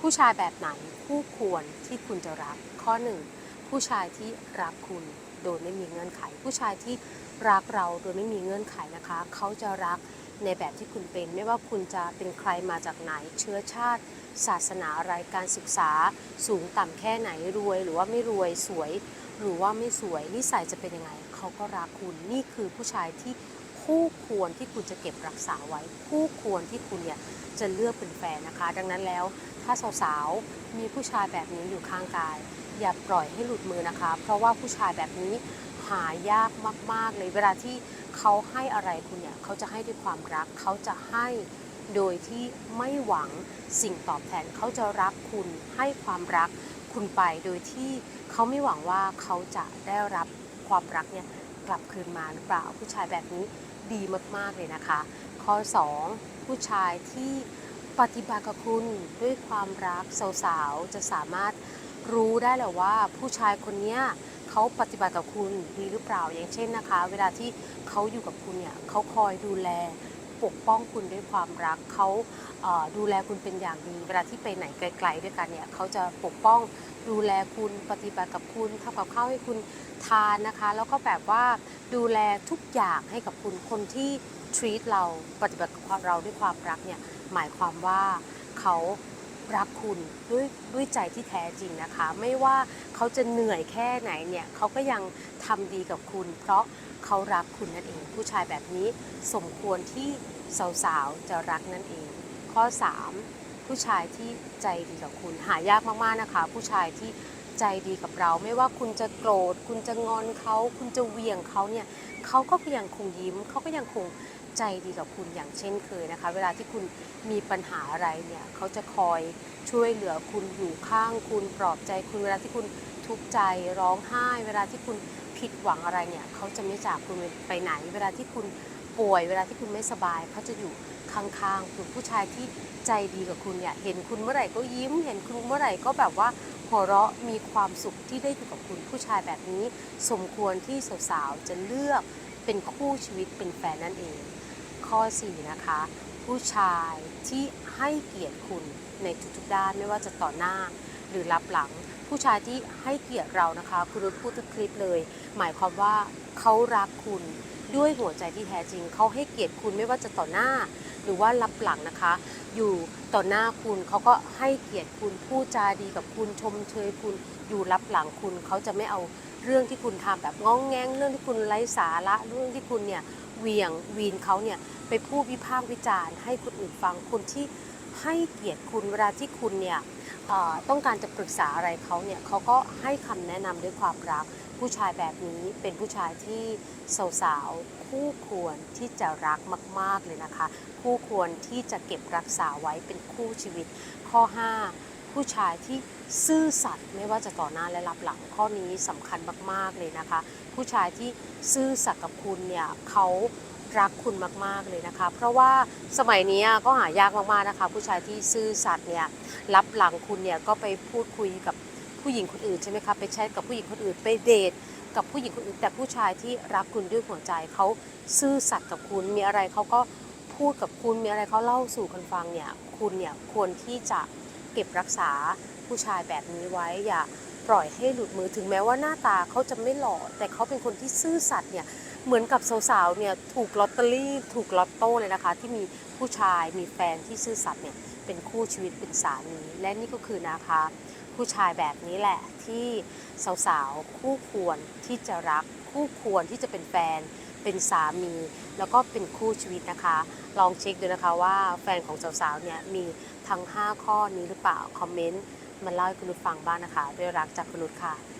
ผู้ชายแบบไหนคู่ควรที่คุณจะรัก ข้อหนึ่งผู้ชายที่รักคุณโดยไม่มีเงื่อนไข ผู้ชายที่รักเราโดยไม่มีเงื่อนไขนะคะ เขาจะรักในแบบที่คุณเป็น ไม่ว่าคุณจะเป็นใครมาจากไหน เชื้อชาติ ศาสนาอะไรการศึกษา สูงต่ำแค่ไหนรวย หรือว่าไม่รวยสวย หรือว่าไม่สวยนิสัยจะเป็นยังไง เขาก็รักคุณนี่คือผู้ชายที่คู่ควรที่คุณจะเก็บรักษาไว้ คู่ควรที่คุณเนี่ยจะเลือกเป็นแฟนนะคะ ดังนั้นแล้ว ถ้าสาวๆมีผู้ชายแบบนี้อยู่ข้างกาย อย่าปล่อยให้หลุดมือนะคะ เพราะว่าผู้ชายแบบนี้หายากมากๆเลยเวลาที่เขาให้อะไรคุณเนี่ยเขาจะให้ด้วยความรักเขาจะให้โดยที่ไม่หวังสิ่งตอบแทนเขาจะรักคุณให้ความรักคุณไปโดยที่เขาไม่หวังว่าเขาจะได้รับความรักเนี่ยกลับคืนมาหรือเปล่าผู้ชายแบบนี้ดีมากๆเลยนะคะ ข้อ 2 ผู้ชายที่ ปฏิบัติกับคุณด้วยความรักสาวๆจะสามารถรู้ได้เลยว่าผู้ชายคนเนี้ยเขาปฏิบัติกับคุณดีหรือเปล่าอย่างเช่นนะคะ เวลาที่เขาอยู่กับคุณเนี่ยเขาคอยดูแลปกป้องคุณด้วยความรักเขาดูแลคุณเป็นอย่างดี เวลาที่ไปไหนไกล ๆ ด้วยกันเนี่ยเขาจะปกป้องดูแลคุณปฏิบัติกับคุณทำกับข้าวให้คุณทานนะคะ แล้วก็แบบว่าดูแลทุกอย่างให้กับคุณคนที่ treat เราปฏิบัติกับเราด้วยความรักเนี่ย หมายความว่าเขารักคุณด้วยด้วยใจที่แท้จริงนะคะ ไม่ว่าเขาจะเหนื่อยแค่ไหนเนี่ยเขาก็ยังทำดีกับคุณ เพราะเขารักคุณนั่นเอง ผู้ชายแบบนี้สมควรที่สาวๆจะรักนั่นเอง ข้อ 3 ผู้ชายที่ใจดีกับคุณหายากมากๆนะคะ ผู้ชายที่ใจดีกับเรา ไม่ว่าคุณจะโกรธ คุณจะงอนเขา คุณจะเวียงเขาเนี่ยเขาก็ยังคงยิ้มเขาก็ยังคง ใจดีกับคุณอย่างเช่นเคยนะคะ เวลาที่คุณมีปัญหาอะไรเนี่ยเขาจะคอยช่วยเหลือคุณอยู่ข้างคุณปลอบใจคุณเวลาที่คุณทุกข์ใจร้องไห้ เวลาที่คุณผิดหวังอะไรเนี่ยเขาจะไม่จากคุณไปไหน เวลาที่คุณป่วย เวลาที่คุณไม่สบายเขาจะอยู่ข้างๆคุณผู้ชายที่ใจดีกับคุณเนี่ยเห็นคุณเมื่อไหร่ก็ยิ้ม เห็นคุณเมื่อไหร่ก็แบบว่าหัวเราะมีความสุขที่ได้อยู่กับคุณผู้ชายแบบนี้ สมควรที่สาวๆจะเลือกเป็นคู่ชีวิตเป็นแฟนนั่นเอง ข้อ 4 นะคะ ผู้ชายที่ให้เกียรติคุณในทุกๆด้านไม่ว่าจะต่อหน้าหรือรับหลัง ผู้ชายที่ให้เกียรติเรานะคะคุณรุ้พูดทุกคลิปเลย หมายความว่าเขารักคุณด้วยหัวใจที่แท้จริง เขาให้เกียรติคุณไม่ว่าจะต่อหน้า หรือว่ารับหลังนะคะ อยู่ต่อหน้าคุณเขาก็ให้เกียรติคุณพูดจาดีกับคุณชมเชยคุณอยู่รับหลังคุณเขาจะไม่เอาเรื่องที่คุณทำแบบง้องแงงเรื่องที่คุณไร้สาระเรื่องที่คุณเนี่ยเหวียงวีนเขาเนี่ย ไปพูดวิพากษ์วิจารณ์ให้คนอื่นฟังคนที่ให้เกียรติคุณเวลาที่คุณเนี่ยต้องการจะปรึกษาอะไรเขาเนี่ยเขาก็ให้คำแนะนำด้วยความรัก ผู้ชายแบบนี้เป็นผู้ชายที่สาวๆคู่ควรที่จะรักมาก ๆเลยนะคะ คู่ควรที่จะเก็บรักษาไว้เป็นคู่ชีวิต ข้อ 5 ผู้ชายที่ซื่อสัตย์ไม่ว่าจะต่อหน้าและรับหลังข้อนี้สำคัญมากๆเลยนะคะ ผู้ชายที่ซื่อสัตย์กับคุณเนี่ยเขา รักคุณมาก ๆ เลยนะคะ เพราะว่าสมัยนี้ก็หายากมากๆนะคะ ผู้ชายที่ซื่อสัตย์เนี่ยรับหลังคุณเนี่ยก็ไปพูดคุยกับผู้หญิงคนอื่นใช่ไหมคะไปแชทกับผู้หญิงคนอื่นไปเดทกับผู้หญิงคนอื่นแต่ผู้ชายที่รักคุณด้วยหัวใจเขาซื่อสัตย์กับคุณมีอะไรเขาก็พูดกับคุณมีอะไรเขาเล่าสู่กันฟังเนี่ยคุณเนี่ยควรที่จะเก็บรักษาผู้ชายแบบนี้ไว้อย่าปล่อยให้หลุดมือถึงแม้ว่าหน้าตาเขาจะไม่หล่อแต่เขาเป็นคนที่ซื่อสัตย์เนี่ย เหมือนกับสาวๆเนี่ยถูกลอตเตอรี่ถูกลอตโต้เลยนะคะ ที่มีผู้ชายมีแฟนที่ซื่อสัตย์เนี่ยเป็นคู่ชีวิตเป็นสามีและนี่ก็คือนะคะ ผู้ชายแบบนี้แหละที่สาวๆคู่ควรที่จะรักคู่ควรที่จะเป็นแฟนเป็นสามี แล้วก็เป็นคู่ชีวิตนะคะ ลองเช็คดูนะคะว่าแฟนของสาวๆเนี่ยมีทั้ง 5 ข้อนี้หรือเปล่า คอมเมนต์มาเล่าให้คุณนุชฟังบ้างนะคะ ด้วยรักจากคุณนุชค่ะ